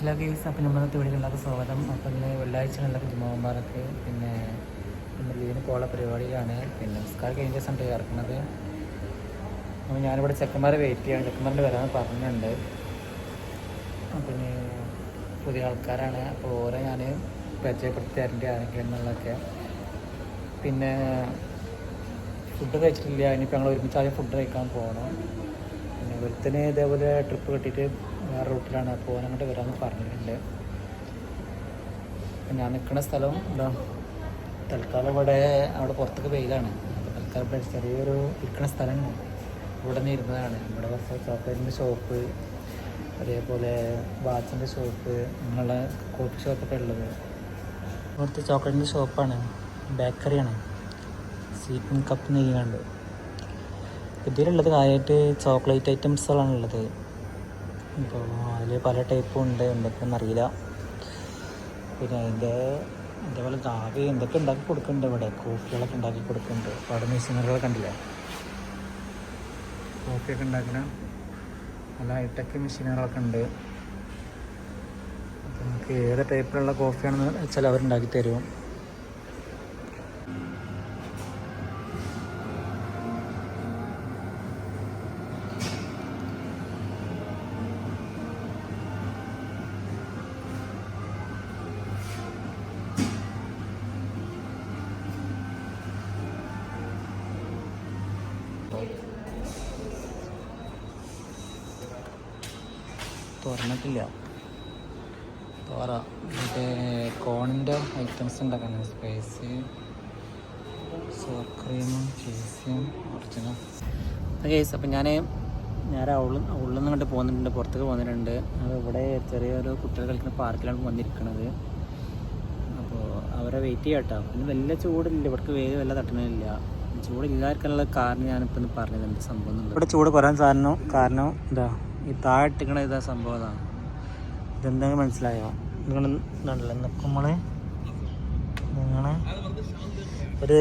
Hello guys അപ്പം നമ്മളത്തെ വീടുകളിലൊക്കെ സ്വാഗതം. അപ്പം ഇന്ന് വെള്ളിയാഴ്ചകളിലൊക്കെ ജുമാമ്പാറൊക്കെ പിന്നെ ഇന്ന് ലീവിന് പോകാനുള്ള പരിപാടിയിലാണ് പിന്നെ നമസ്കാരം കഴിഞ്ഞ ദിവസം ഇറക്കുന്നത് അപ്പോൾ ഞാനിവിടെ ചെക്കന്മാരെ വെയിറ്റ് ചെയ്യാണ് ചെക്കന്മാരുടെ വരാമെന്ന് പറഞ്ഞിട്ടുണ്ട്. അപ്പം പിന്നെ പുതിയ ആൾക്കാരാണ്. അപ്പോൾ ഓരോ ഞാൻ പരിചയപ്പെടുത്തി തരേണ്ടി ആരെങ്കിലും എന്നുള്ളതൊക്കെ. പിന്നെ ഫുഡ് കഴിച്ചിട്ടില്ല. ഇനിയിപ്പോൾ ഞങ്ങൾ ഒരുമിച്ച് ആദ്യം ഫുഡ് കഴിക്കാൻ പോകണം. പിന്നെ ഒരുത്തിന് ഇതേപോലെ ട്രിപ്പ് കിട്ടിയിട്ട് വേറെ റൂട്ടിലാണ്. അപ്പോൾ അങ്ങോട്ട് വരാമെന്ന് പറഞ്ഞിട്ടുണ്ട്. ഞാൻ നിൽക്കുന്ന സ്ഥലം എന്താ? തൽക്കാലം ഇവിടെ അവിടെ പുറത്തൊക്കെ വെയിലാണ്. അപ്പോൾ തൽക്കാലം ഇവിടെ ചെറിയൊരു ഇരിക്കുന്ന സ്ഥലം ഇവിടെ നിന്ന് ഇരുന്നതാണ്. ഇവിടെ കുറച്ച് ചോക്ലേറ്റിന്റെ ഷോപ്പ് അതേപോലെ വാച്ചിന്റെ ഷോപ്പ് അങ്ങനെയുള്ള കോഫി ഷോപ്പൊക്കെ ഉള്ളത്. ഇവിടുത്തെ ചോക്ലേറ്റിന്റെ ഷോപ്പാണ്. ബേക്കറിയാണ്. സ്വീറ്റ് കപ്പ് നെയ്യാണ്ട് ഇതിലുള്ളത് കാര്യമായിട്ട് ചോക്ലേറ്റ് ഐറ്റംസുകളാണ് ഉള്ളത്. ഇപ്പോൾ അതിൽ പല ടൈപ്പും ഉണ്ട്. എന്തൊക്കെയാണെന്ന് അറിയില്ല. പിന്നെ അതിന്റെ അതേപോലെ കാവ്യ എന്തൊക്കെ ഉണ്ടാക്കി കൊടുക്കുന്നുണ്ട് ഇവിടെ? കോഫികളൊക്കെ ഉണ്ടാക്കി കൊടുക്കുന്നുണ്ട്. അപ്പോൾ അവിടെ മെഷീനറികളൊക്കെ കണ്ടില്ല? കോഫിയൊക്കെ ഉണ്ടാക്കുന്ന നല്ല ഹൈടെക് മെഷീനുകളൊക്കെ ഉണ്ട്. അപ്പോൾ നമുക്ക് ഏത് ടൈപ്പിലുള്ള കോഫിയാണെന്ന് വെച്ചാൽ അവരുണ്ടാക്കി തരും. തുറന്നിട്ടില്ല തോറ മറ്റേ കോണിന്റെ ഐറ്റംസ് ഉണ്ടാക്കാൻ സ്പൈസ് സോർ ക്രീമും ചീസും ഒറിജിനൽ കേസ് അപ്പം ഞാൻ ഞാൻ ഉള്ളിൽ ഉള്ളിൽ നിന്ന് കണ്ട് പോകുന്നുണ്ട് പുറത്തേക്ക് പോകുന്നുണ്ട് അത് ഇവിടെ ചെറിയൊരു കുട്ടികൾ കളിക്കുന്ന പാർക്കിലാണ് വന്നിരിക്കുന്നത്. അപ്പോൾ അവരെ വെയിറ്റ് ചെയ്യാം കേട്ടോ പിന്നെ വലിയ ചൂടില്ല. ഇവിടേക്ക് വേഗം വല്ല തട്ടണില്ല ചൂടില്ലാതിരിക്കാനുള്ള കാരണം ഞാനിപ്പോൾ ഒന്ന് പറഞ്ഞത് എന്ത് സംഭവം ഇവിടെ ചൂട് കുറയാൻ കാരണം കാരണം ഇതാ. ഈ താഴെട്ടിക്കണ ഇതാ സംഭവം ഇതാണ് ഇതെന്തെങ്കിലും മനസ്സിലായോ? നിങ്ങൾ ഇതുണ്ടല്ലോ നിൽക്കുമ്പോൾ നിങ്ങളെ ഒരു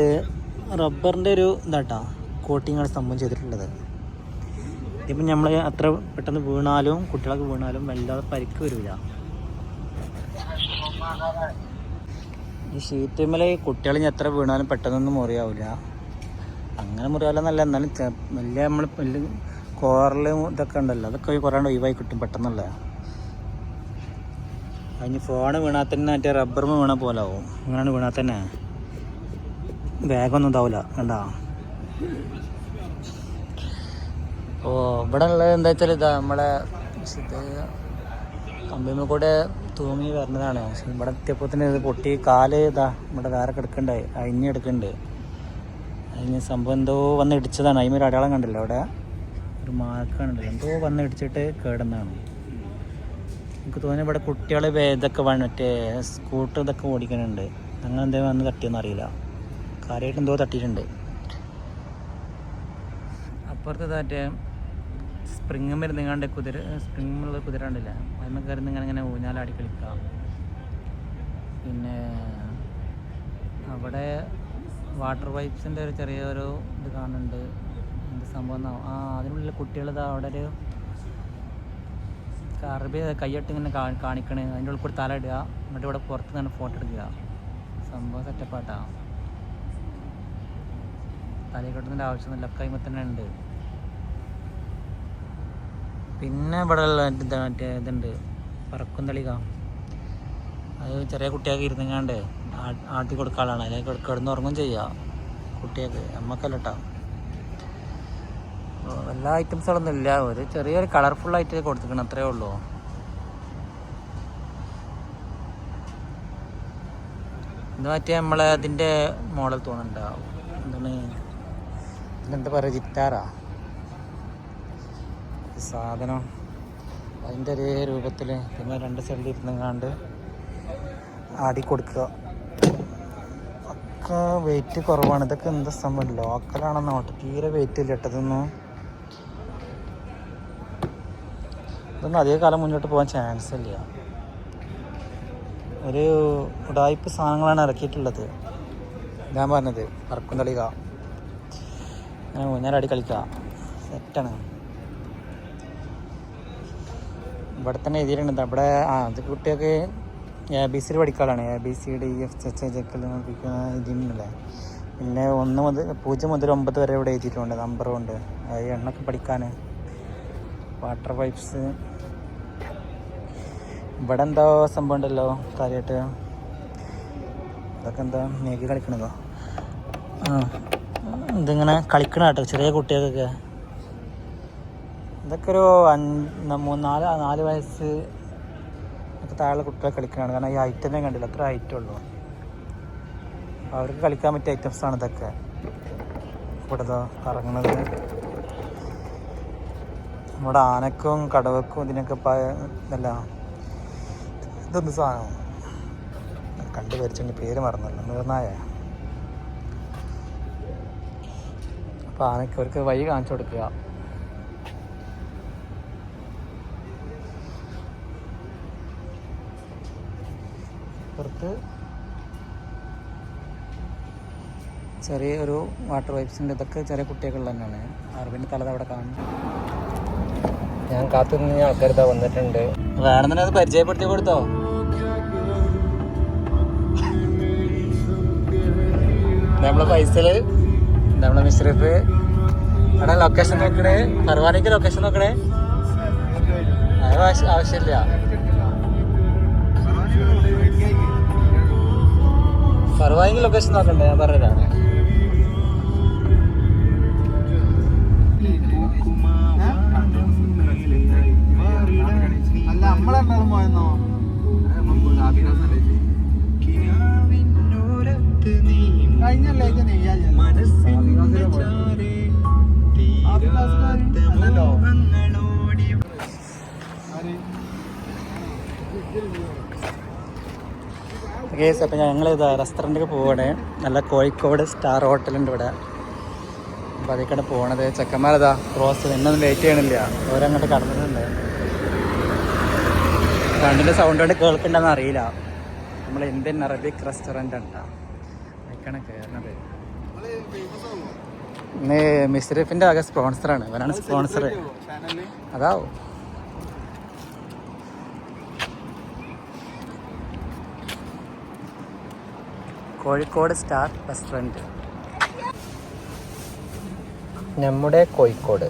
റബ്ബറിന്റെ ഒരു ഇതാട്ടാ കോട്ടിങ്ങാണ് സംഭവം ചെയ്തിട്ടുള്ളത്. ഇപ്പം നമ്മൾ അത്ര പെട്ടെന്ന് വീണാലും കുട്ടികളൊക്കെ വീണാലും വല്ലാതെ പരിക്ക് വരില്ല ഈ ഷീറ്റുമ്മൽ കുട്ടികൾ എത്ര വീണാലും പെട്ടെന്നൊന്നും മുറിയാവില്ല അങ്ങനെ മുറിയാവില്ല എന്നല്ല എന്നാലും വലിയ നമ്മൾ വലിയ കോറലും ഇതൊക്കെ ഉണ്ടല്ലോ. അതൊക്കെ കുറേ ഒഴിവായി കിട്ടും പെട്ടെന്നുള്ള അതിന് ഫോണ് വീണാൽ തന്നെ മറ്റേ റബ്ബറും വീണ പോലെ ആവും. അങ്ങനെയാണ് വീണാൽ തന്നെ. വേഗമൊന്നും ഇതാവില്ല കണ്ടാ? ഓ ഇവിടെ ഉള്ളത് എന്താ വെച്ചാൽ ഇതാ നമ്മളെ കമ്പിമ കൂടെ തൂങ്ങി വരുന്നതാണ് ഇവിടെ എത്തിയപ്പോൾ തന്നെ ഇത് പൊട്ടി കാൽ ഇതാ നമ്മുടെ വേറെ കിടക്കണ്ടായി അഴിഞ്ഞെടുക്കുന്നുണ്ട് അതിന് സംഭവം എന്തോ വന്ന് ഇടിച്ചതാണ്. അതിന് ഒരു അടയാളം കണ്ടല്ലോ അവിടെ? ഒരു മാർക്കാണല്ലോ എന്തോ വന്ന് ഇടിച്ചിട്ട് കേടുന്നതാണ്. എനിക്ക് തോന്നുന്നു ഇവിടെ കുട്ടികൾ ഇതൊക്കെ വ- മറ്റേ സ്കൂട്ടർ ഇതൊക്കെ ഓടിക്കുന്നുണ്ട് അങ്ങനെ എന്തെങ്കിലും വന്ന് തട്ടിയെന്ന് അറിയില്ല. കാര്യമായിട്ട് എന്തോ തട്ടിയിട്ടുണ്ട്. അപ്പുറത്ത് മറ്റേ സ്പ്രിങ് മരുന്നിങ്ങാണ്ട് കുതിര സ്പ്രിങ്ങുള്ള കുതിര ഉണ്ടല്ല അതിന് കയറി ഇങ്ങനെ ഇങ്ങനെ ഊഞ്ഞാലാടി കളിക്കാം പിന്നെ അവിടെ വാട്ടർ പൈപ്സിന്റെ ഒരു ചെറിയൊരു ഇത് കാണുന്നുണ്ട്. എന്ത് സംഭവം എന്നാ? ആ അതിനുള്ളിൽ കുട്ടികളിതാ അവിടെ ഒരു കറുപി കൈയിട്ട് ഇങ്ങനെ കാണിക്കണേ. അതിന്റെ ഉള്ളിൽ കൂടി തല ഇടുക. എന്നിട്ട് ഇവിടെ പുറത്ത് നിന്ന് ഫോട്ടോ എടുക്കുക. സംഭവം സെറ്റപ്പാട്ടാ തലയിൽ കെട്ടുന്നതിന്റെ ആവശ്യം നല്ല കഴിയുമ്പോൾ തന്നെ ഉണ്ട്. പിന്നെ ഇവിടെ ഉള്ള മറ്റേ ഇതുണ്ട്. പറക്കും തളിക. അത് ചെറിയ കുട്ടിയൊക്കെ ഇരുന്നെങ്ങാണ്ട് ആട്ടി കൊടുക്കാനാണ് അല്ലെങ്കിൽ കിട- കിടന്നുറങ്ങും ചെയ്യുക കുട്ടിയൊക്കെ നമ്മക്കല്ല കേട്ടോ എല്ലാ ഐറ്റംസുകളൊന്നും ഇല്ല ഒരു ചെറിയൊരു കളർഫുൾ ആയിട്ട് കൊടുത്തിരിക്കണം അത്രേ ഉള്ളൂ. ഇത് മറ്റേ നമ്മളെ അതിന്റെ മോഡൽ തോന്നുന്നുണ്ടാവും. എന്താണ്? ഇതിനെന്താ പറയുക ജിറ്റാറാ സാധനം. അതിന്റെ ഒരേ രൂപത്തിൽ പിന്നെ രണ്ട് സൈഡിൽ ഇരുന്നങ്ങാണ്ട് ആടി കൊടുക്കുക. ഒക്കെ വെയിറ്റ് കുറവാണ്. ഇതൊക്കെ എന്താ സംഭവം? ലോക്കലാണെന്ന് നോട്ടെ തീരെ വെയിറ്റ് ഇല്ല ഇട്ടതൊന്നും ഇതൊന്നും അധിക കാലം മുന്നോട്ട് പോകാൻ ചാൻസ് ഇല്ല. ഒരു ഉടായ്പ സാധനങ്ങളാണ് ഇറക്കിയിട്ടുള്ളത്. ഞാൻ പറഞ്ഞത് പറക്കും തളിക. അങ്ങനെ മൂന്നാരടി കളിക്കുക സെറ്റാണ് ഇവിടെ തന്നെ എഴുതിയിട്ടുണ്ട്. ഇവിടെ ആ അത് കുട്ടിയൊക്കെ A B C പഠിക്കാറാണ് A B C D F H ചെക്കൽ ഇതിനല്ലേ പിന്നെ ഒന്ന് മുതൽ പൂജ്യം മുതൽ ഒമ്പത് വരെ ഇവിടെ എഴുതിയിട്ടുണ്ട്. നമ്പറും ഉണ്ട്. അത് എണ്ണൊക്കെ പഠിക്കാൻ വാട്ടർ പൈപ്സ് ഇവിടെ എന്തോ സംഭവം ഉണ്ടല്ലോ കാര്യമായിട്ട് ഇതൊക്കെ എന്താ മേഘി കളിക്കണതോ? ആ ഇതിങ്ങനെ കളിക്കണ കേട്ടോ ചെറിയ കുട്ടികൾക്കൊക്കെ. ഇതൊക്കെ ഒരു അഞ്ച് മൂന്ന് നാല് നാല് വയസ്സ് ഒക്കെ താഴെ കുട്ടികൾ കളിക്കണതാണ്. കാരണം ഈ ഹൈറ്റ് തന്നെ കണ്ടില്ല അത്ര ഹൈറ്റ് ഉള്ളൂ. അവർക്ക് കളിക്കാൻ പറ്റിയ ഐറ്റംസ് ആണ് ഇതൊക്കെ. ഇവിടെതോ കറങ്ങണത്. നമ്മുടെ ആനക്കും കടവക്കും ഇതിനൊക്കെ ഇതല്ല ഇതൊന്ന് സാധനം കണ്ടു പരിച്ചുണ്ട് പേര് മറന്നല്ലോ. നീർനായ അപ്പോൾ ആനയ്ക്ക് അവർക്ക് വഴി കാണിച്ചു കൊടുക്കുക. പുറത്ത് ചെറിയൊരു വാട്ടർ വൈപ്സിന്റെ ഇതൊക്കെ ചെറിയ കുട്ടികളിൽ തന്നെയാണ് അറിവിന്റെ തലത് അവിടെ കാണും ഞാൻ കാത്തു നിന്ന് ആൾക്കാർ ഇതാ വന്നിട്ടുണ്ട്. വേണമെന്നെ അത് പരിചയപ്പെടുത്തി കൊടുത്തോ? നമ്മളെ പൈസൽ നമ്മളെ മിശ്രിഫ്. എടാ ലൊക്കേഷൻ നോക്കണേ. പർവാനിക്ക് ലൊക്കേഷൻ നോക്കണേ. അത് ആവശ്യ- ആവശ്യമില്ല. പർവാനിക്ക് ലൊക്കേഷൻ നോക്കണ്ടേ? ഞാൻ പറഞ്ഞതാണ് കേസ് അപ്പം ഞങ്ങൾ ഇതാ റെസ്റ്റോറന്റിൽ പോവണേ. നല്ല കോഴിക്കോട് സ്റ്റാർ ഹോട്ടലുണ്ട് ഇവിടെ. അപ്പോൾ അതിക്കടെ പോകണത് ചെക്കന്മാരതാ ക്രോസ് എന്നൊന്നും വെയിറ്റ് ചെയ്യണില്ല. ഓരങ്ങോട്ട് കടന്നിട്ടുണ്ട്. കണ്ടിന്റെ സൗണ്ട് കൊണ്ട് കേൾക്കണ്ടെന്ന് അറിയില്ല. നമ്മൾ ഇന്ത്യൻ അറബിക് റെസ്റ്റോറന്റ് ഉണ്ടാ അതിലേക്കാണ് കയറണത്? ഇന്ന് മിസ്രിഫിന്റെ ആകെ സ്പോൺസറാണ് അവനാണ് സ്പോൺസർ? അതാവും. Kozhikode star restaurant. നമ്മുടെ കോഴിക്കോട്.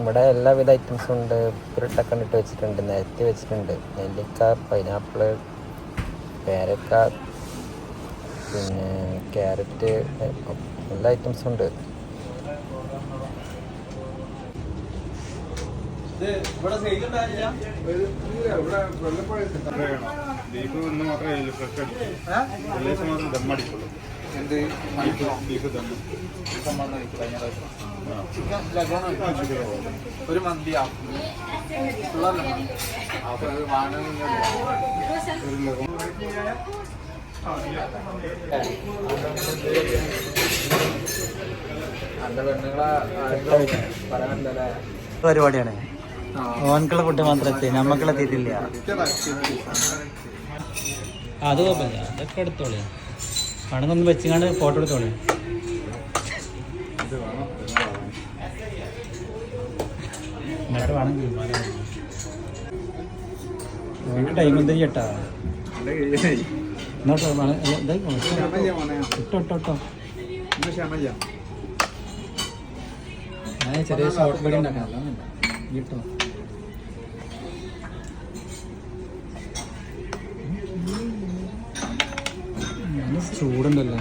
ഇവിടെ എല്ലാവിധ ഐറ്റംസും ഉണ്ട്. ഉരുട്ടൊക്കെ ഇട്ട് വെച്ചിട്ടുണ്ട് നിരത്തി വെച്ചിട്ടുണ്ട്. നെല്ലിക്ക പൈനാപ്പിൾ പേരക്ക പിന്നെ ക്യാരറ്റ് എല്ലാ ഐറ്റംസും ഉണ്ട്. ബീഫ് ഒന്ന് മാത്രമേ ഫ്രഷ് അടിക്കൂ. വെള്ളിയാഴ്ച മാത്രം അടിക്കുള്ളൂ. എന്ത്? ബീഫ് ബീഫ് ദമ്മ് സംഭവം കഴിക്കും കഴിഞ്ഞ പ്രാവശ്യം. Chicken leghorn. ഒരു പറയാനില്ലല്ലേ പരിപാടിയാണ്. ഓൻകുള്ള ഫുഡ് മാത്രം എത്തി. നമ്മക്കുള്ള എത്തിയിട്ടില്ല. അത് കുഴപ്പമില്ല. അതൊക്കെ എടുത്തോളി. പണമൊന്നും വെച്ചുകൊണ്ട് ഫോട്ടോ എടുത്തോളി. എന്നിട്ട് ടൈം എന്താ ചേട്ടാ എന്നോട്ടോ. ഇട്ടോ ഇട്ടോ ചെറിയ ഷോർട്ട് വീഡിയോ ഉണ്ടാക്കാം. അല്ലാന്നല്ല. ചൂടുണ്ടല്ലോ?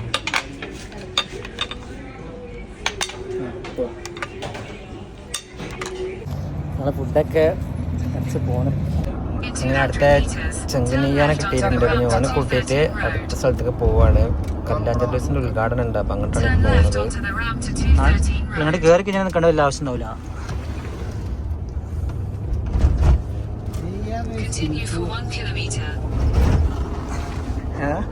നമ്മളെ ഫുഡൊക്കെ അടിച്ച് പോണ് അങ്ങനെ അടുത്ത ചെങ്കനീയാനെ കിട്ടിയിട്ടുണ്ട്. ഞാൻ കൂട്ടിയിട്ട് അടുത്ത സ്ഥലത്തേക്ക് പോവാണ്. കല്ലാഞ്ചലൂസിന്റെ ഉദ്ഘാടനം ഉണ്ട്. അപ്പം അങ്ങോട്ടാണ് പോകുന്നത് നിങ്ങളുടെ കയറി കഴിഞ്ഞാൽ നിൽക്കേണ്ട വല്ല ആവശ്യം ഉണ്ടാവില്ല Continue for one kilometer. ഏഹ്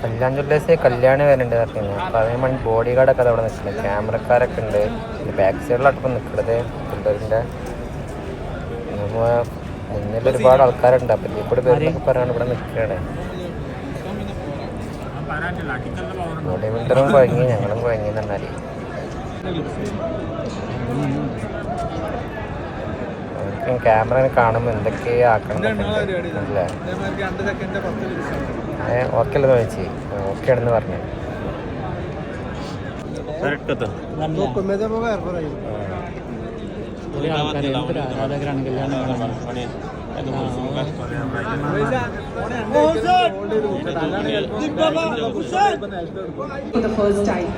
കല്യാൺ ജ്വല്ലേഴ്സ് കല്യാണി വരുന്നുണ്ട് പറഞ്ഞു അപ്പോൾ അതേ മണി ബോഡി ഗാർഡൊക്കെ അതവിടെ നിൽക്കുന്നത് ക്യാമറക്കാരൊക്കെ ഉണ്ട്. ബാക്ക് സൈഡിലാണ് ഇപ്പം നിൽക്കുന്നത് പിള്ളേരിന്റെ മുന്നിൽ ഒരുപാട് ആൾക്കാരുണ്ട്. അപ്പം ഇതിൽ കൂടെ പേരൊക്കെ പറയാൻ ഇവിടെ നിൽക്കുകയാണ് ബോഡി ബിൽഡറും കുഴങ്ങി ഞങ്ങളും കുഴങ്ങി എന്നാൽ ക്യാമറ കാണുമ്പോൾ എന്തൊക്കെയോ ആക്കണം. അല്ലേ? ഓക്കെ അല്ലെന്ന് ചോദിച്ചു ഓക്കെ ആണെന്ന് പറഞ്ഞു the first time.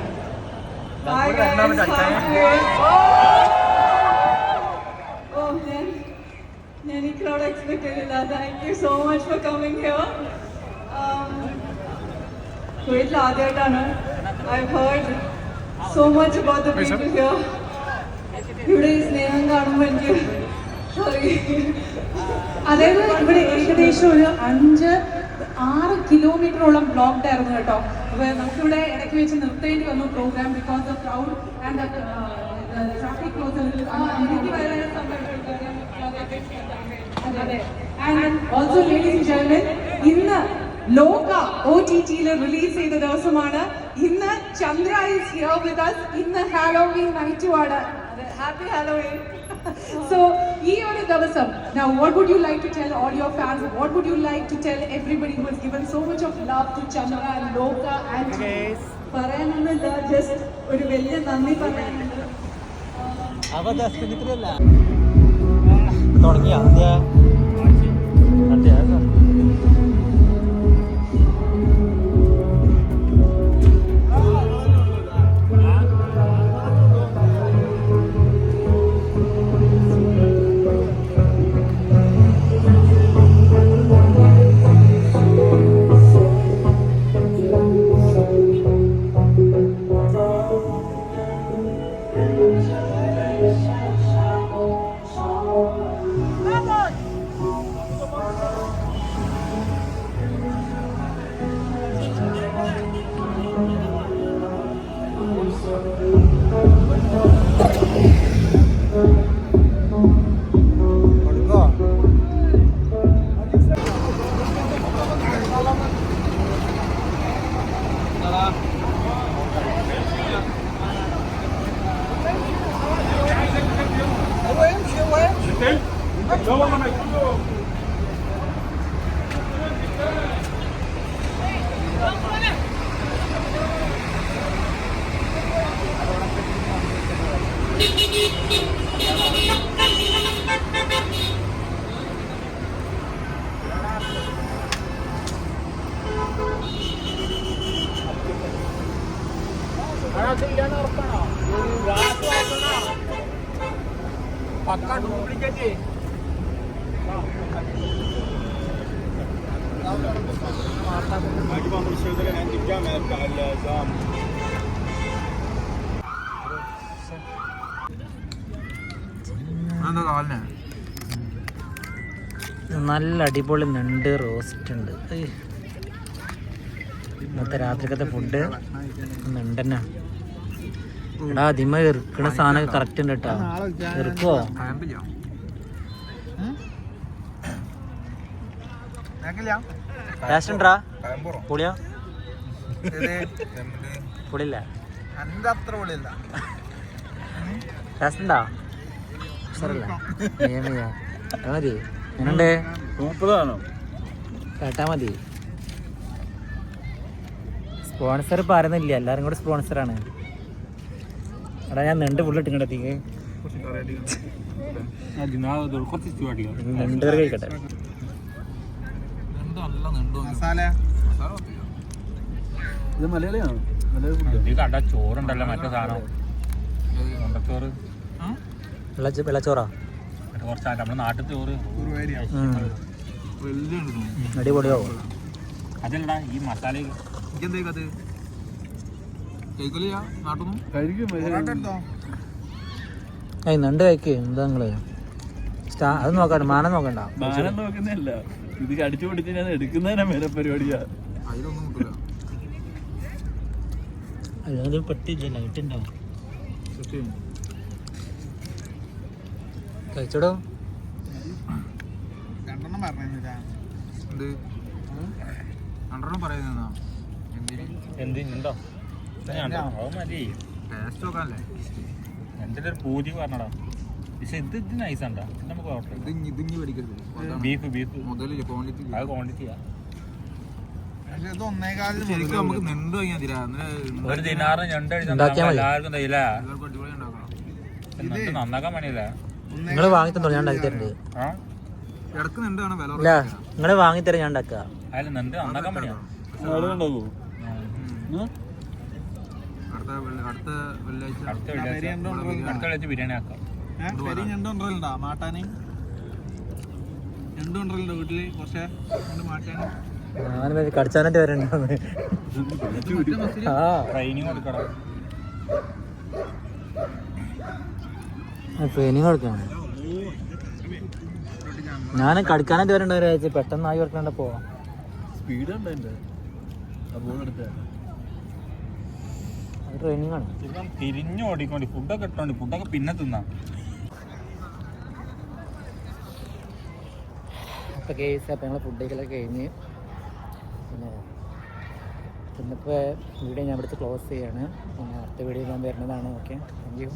Hi guys, hi. ഞാൻ ഈ ക്രൗഡ് എക്സ്പെക്ട് ചെയ്തില്ല. Thank you so much for coming here. കുവൈറ്റിൽ ആദ്യമായിട്ടാണ് I heard so much about the people here. ഇവിടെ ഈ സ്നേഹം കാണുമ്പോൾ എനിക്ക് സോറി അതായത് ഇവിടെ ഏകദേശം ഒരു അഞ്ച് ആറ് കിലോമീറ്ററോളം ബ്ലോക്ക്ഡ് ആയിരുന്നു കേട്ടോ. അപ്പൊ നമുക്കിവിടെ ഇടയ്ക്ക് വെച്ച് നിർത്തേണ്ടി വന്നു program because of crowd and traffic close and also ladies gentlemen ഇന്ന് ലോക ഒ ടി ടിയിൽ റിലീസ് ചെയ്ത ദിവസമാണ് ഇന്ന് Chandra is here with us ഇന്ന് ഹാലോവീൻ നൈറ്റും ആണ് ഹാപ്പി ഹാലോവീൻ So, ഈ ഒരു ദിവസം now what would you like to tell all your fans? What would you like to tell everybody who has given so much of love to Chandra and Loka and to പറയാനൊന്നുമില്ല just ഒരു വലിയ നന്ദി പറയാനുണ്ട് തുടങ്ങിയ അന്ത്യ Thank you. കാലിനെ? നല്ല അടിപൊളി നണ്ട് roast ഉണ്ട്. ഇന്നത്തെ രാത്രിക്കത്തെ ഫുഡ് ഞണ്ടന്നെ. എടാ അതിമ ഇറുക്കണ സാധനം കറക്റ്റ് ഉണ്ട് കേട്ടോ. ഇറുക്കോ ടേസ്റ്റ് ഉണ്ടാ പൊളിയോ? എന്റെ അത്ര പൊളിയല്ല. ടേസ്റ്റ് ഉണ്ടാ അത് മതി. എങ്ങനുണ്ട്? മുപ്പതാണോ കേട്ടാ മതി. സ്പോൺസർ പറയുന്നില്ല എല്ലാരും കൂടെ സ്പോൺസറാണ് എടാ ഞാൻ നെണ്ട് ഫുള്ള് ചൂടാട്ടിക്കാം നെണ്ട് കഴിക്കട്ടെ. ഇത് മലയാളിയാണോ? കണ്ട ചോറുണ്ടല്ലോ മറ്റേ സാധനം. മുണ്ടച്ചോറ് വെള്ളച്ചോറാ അടിപൊളിയാവും. അതല്ലടാ ഈ മസാല നെണ്ട് കഴിക്ക് എന്താ നിങ്ങൾ? അത് നോക്കണ്ട മാനം നോക്കണ്ട. മാനം നോക്കുന്നില്ല ഇത് കടിച്ചു പിടിച്ച് ഞാൻ എടുക്കുന്നതിനാ മേലെ പരിപാടിയാ അതിലൊന്നും പെട്ടില്ല ലൈറ്റ് ഉണ്ടാവും കഴിച്ചോടോ? രണ്ടെണ്ണം പറഞ്ഞില്ല എന്ത്? രണ്ടെണ്ണം പറയുന്ന എന്തിന്? എന്ത് ഉണ്ടോ? അത് മതി. ടേസ്റ്റ് നോക്കാനല്ലേ എന്റെ ഒരു പൂതി പറഞ്ഞടാ. പക്ഷെ ഇത് ഇത് നമുക്ക് ബീഫ് ബീഫ്. മുതലില്ല ക്വാണ്ടിറ്റി അത് ക്വാണ്ടിറ്റിയാ ഒരു ഞണ്ട്. എല്ലാവർക്കും തയ്യില്ല നന്നാക്കാൻ പണിയില്ല? നിങ്ങൾ വാങ്ങി തന്നോ? ഞാൻ ഉണ്ടാക്കി തരണ്ട്. ഇല്ല നിങ്ങൾ വാങ്ങി തരാം ഞാൻ ഉണ്ടാക്കുക. ബിരിയാണി ആക്കാം. വീട്ടിൽ. കുറച്ച് മാറ്റാന് കടിച്ചാനായിട്ട് വരണ്ടാന്ന്. ആ. ട്രെയിനിങ് കൊടുക്കണം. ട്രെയിനിങ് കൊടുക്കണം. ഞാൻ കടിക്കാനായിട്ട് വരണ്ട ഒരാഴ്ച പെട്ടെന്ന് ആയി കൊടുക്കണ്ട പോവാം. സ്പീഡ് ട്രെയിനിങ് ആണ്. തിരിഞ്ഞു ഓടിക്കോണ്ടി. ഫുഡൊക്കെ ഇട്ടോണ്ടി. ഫുഡൊക്കെ പിന്നെ തിന്നാം. അപ്പോൾ കേസ് അപ്പോൾ ഞങ്ങൾ ഫുഡ് കഴിക്കലൊക്കെ കഴിഞ്ഞ് പിന്നെ ഇന്നിപ്പോൾ വീഡിയോ ഞാൻ ഇവിടുത്തെ ക്ലോസ് ചെയ്യാണ്. പിന്നെ അടുത്ത വീഡിയോ ഞാൻ വരുന്നതാണ്. Okay thank you